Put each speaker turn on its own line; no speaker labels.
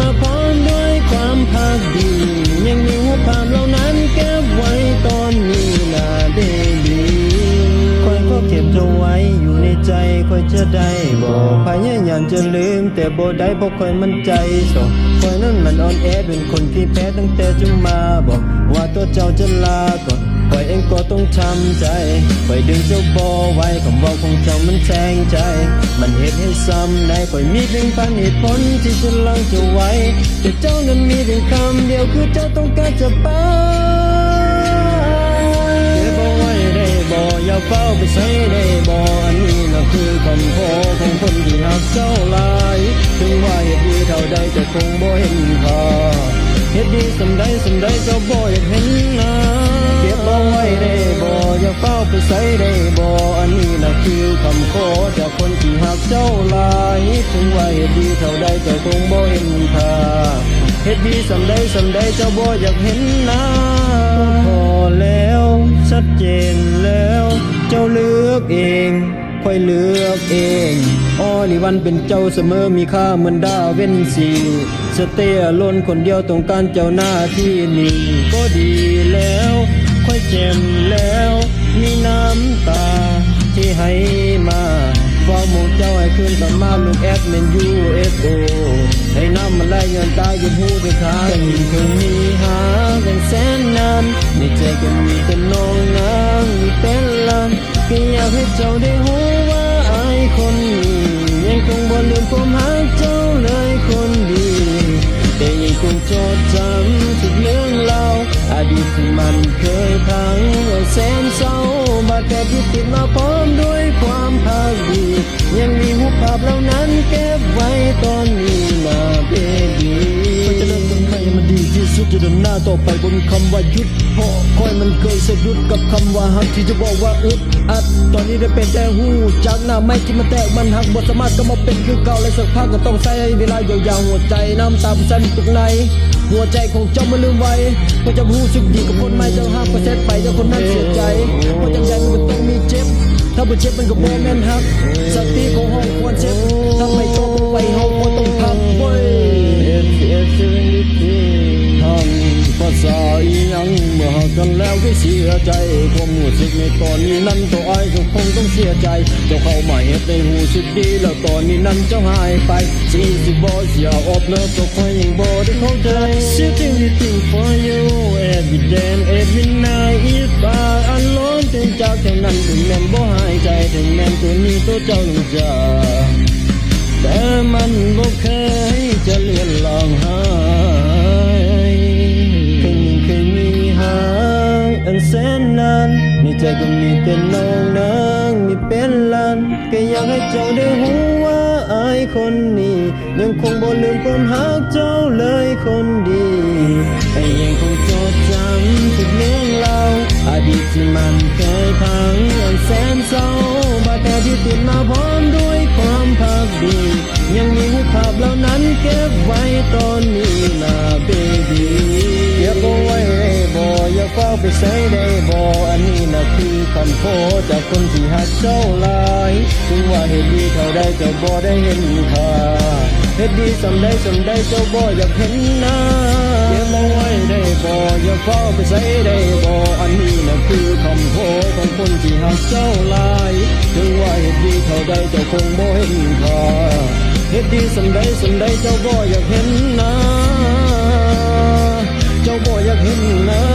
บา คอยจะได้บอกพยายามจะลืม แต่บ่ได้เพราะคอยมันใจสองคอยนั้นมันอ่อนแอเป็นคนที่แพ้ตั้งแต่จะมาบอกว่าตัวเจ้าจะลาก่อนคอยเองก็ต้องทำใจคอยดึงเจ้าบอไว้คำว่าของเจ้ามันแทงใจ มันเหตุให้ซ้ำในคอยมีเพียงพันเหตุผลที่จะลังจะไว้ แต่เจ้านั้นมีเพียงคำเดียวคือเจ้าต้องการจะไปเก็บเอาไว้ได้บ่อย่าเฝ้าไปใส่ได้บ่อันนี้ คือคำโพของคนที่หักเจ้าลาย ถึงว่าเหตุดีเท่าใดแต่คงบ่เห็นค่าเหตุดีสำใดสำใดเจ้าบ่อยากเห็นน้าเก็บเอาไว้ได้บ่อย่าเฝ้าไปใส่ได้บ่อันนี้นะคือคำโคจากคนที่หักเจ้าลาย ถึงว่าเหตุดีเท่าใดจ้าคงบ่เห็นค่าเหตุดีสำใดสำใดเจ้าบ่อยากเห็นน้าพอแล้วชัดเจน ค่อยเลือกเองออนี่วันเป็นเจ้าเสมอมีค่าเหมือนดาวเว้นสีสเตียล้นคนเดียวต้องการเจ้าหน้าที่นี่ก็ดีแล้วค่อยเจ็มแล้ว มีน้ำตาที่ให้มาฟอหมูเจ้าให้คืนกลับมาลูกแอดเมนยูเอสโอให้น้ำมันไหลเงินตายยุดหูด้วยขากันคงมีหากันแสนนานในใจก็มีแต่น้องนางมีเป็นลาน ก็อยากให้เจ้าได้หูว่าอายคนนี้ยังคงบ่ลืมความหักเจ้าเลยคนดีแต่ยังคงจดจำทุกเรื่องราวอดีตที่มันเคยพังแสนเศร้าบาดแผลที่ติดมาพร้อมด้วยความพักดียังมีหูภาพเหล่านั้นเก็บไว้ตอนนีุ้ดจะเดินหน้าต่อไปบนคำว่ายุดเพราะคอยมันเคยสะดุดกับคำว่าหักที่จะบอกว่าอึดอัด ตอนนี้ได้เป็นแต่หูจากหน้าไม่ที่มันแตกมันหักบทสามารถก็มาเป็นคือเก่าและสักพักก็ต้องใช้เวลายาวๆหัวใจน้ำตาสั่นตุกในหัวใจของเจ้ามันลืมไว้เพราะจะรู้สึกดีกับคนใหม่เจ้าห้ามก็เซ็ตไปเจ้าคนนั้นเสียใจเพราะจังใดมันต้องมีเจ็บ ถ้าบ่เจ็บมันก็บ่แม่นฮักสติของห้องควรเช็ดทำให้โตบ่ไปเฮาบ่ต้อง แล้วก็เสียใจความรู้สึกในตอนนี้นั้นตัวไอ้ก็คงต้องเสียใจ เจ้าเข้ามาเฮ็ดในหูสึกดีแล้วตอนนี้นั้นเจ้าหายไปสิ่งที่บ่เสียออกเลิกตัวคอยยังบ่ได้เข้าใจ Sitting waiting for you every day and every night if I alone ถึงจากแค่นั้นถึงแม่บ่หายใจถึงแม่ตัวนี้ตัวเจ้าลงจาแต่มันบ แต่น้องนางมีเป็นล้านก็อยากให้เจ้าได้หูว่าอายคนนี้ ยังคงบ่ลืมความหักเจ้าเลยคนดี ใส่ได้บ่อันนี้นะคือคำโพจากคนที่หักเจ้าหลายถึงว่าเหตุดีเท่าใดเจ้าบ่ได้เห็นค่าเหตุดีสำใดสำใดเจ้าบ่อยากเห็นหน้าเก็บเอาไว้ได้บ่อย่าเฝ้าไปใส่ได้บ่อันนี้นะคือคำโพของคนที่หักเจ้าหลายถึงว่าเหตุดีเท่าใดเจ้าคงบ่เห็นค่าเหตุดีสำใดสำใดเจ้าบ่อยากเห็นหน้าเจ้าบ่อยากเห็นหน้า